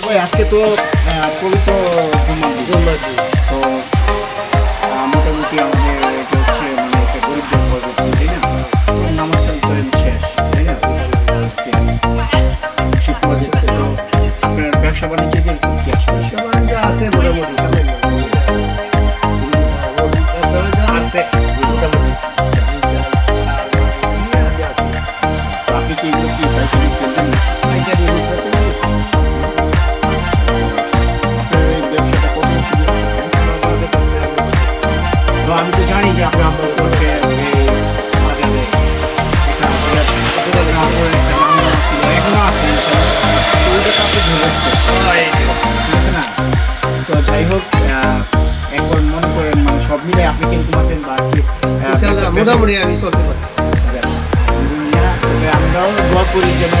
ভাই আজকে তো আহ, পবিত্র জুম্মার আমি তো জানি যে এখনও আছে। ওইটা ধরে না? তো যাই হোক এখন মনে করেন মানে সব মিলে আপনি কীরকম আছেন বা আজকে আহ, ইনশাআল্লাহ মোটামুটি আমি চলতে পারি। আমরাও দোয়া করি যেন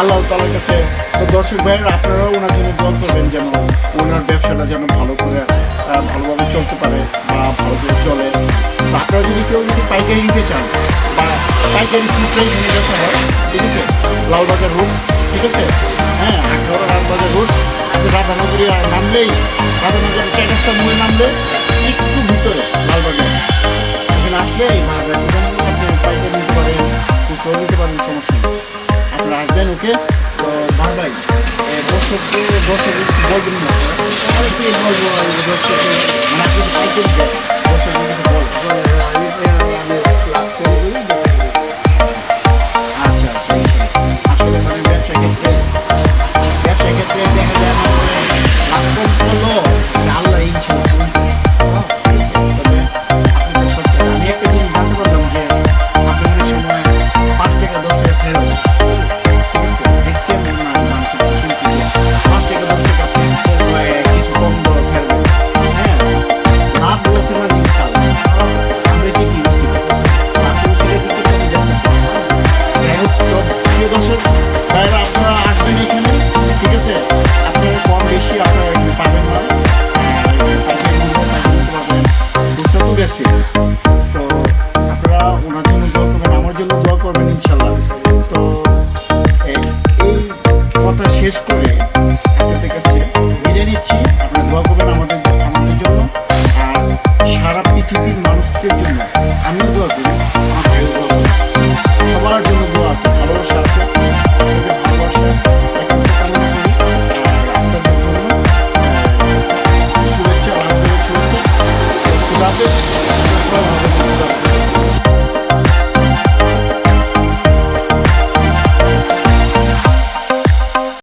আল্লাহ তালার কাছে তো দর্শক ভাইয়েরা আপনারাও ওনার জন্য দোয়া করবেন যেন ওনার ব্যবসাটা যেন ভালো করে ভালোভাবে চলতে পারে বা ভালো করে চলে। আপনারা যদি কেউ যদি পাইকারি নিতে চান বা পাইকারি খুচরাই কিনে যেতে হয় ঠিক আছে লালবাজার রোড ঠিক আছে হ্যাঁ আখাউড়া লালবাজার রোড আপনি রাধানগরে নামলেই রাধানগরের চাইনাস্টার মোড়ে নামলে একটু ভিতরে লালবাজার এখানে আসলে এই আপনি পাইকারি নিতে পারেন খুচরো নিতে পারেন সমস্যা নেই আপনারা আসবেন ওকে তো দর্শককে দর্শক বলবেন না দর্শককে মানে দেন করে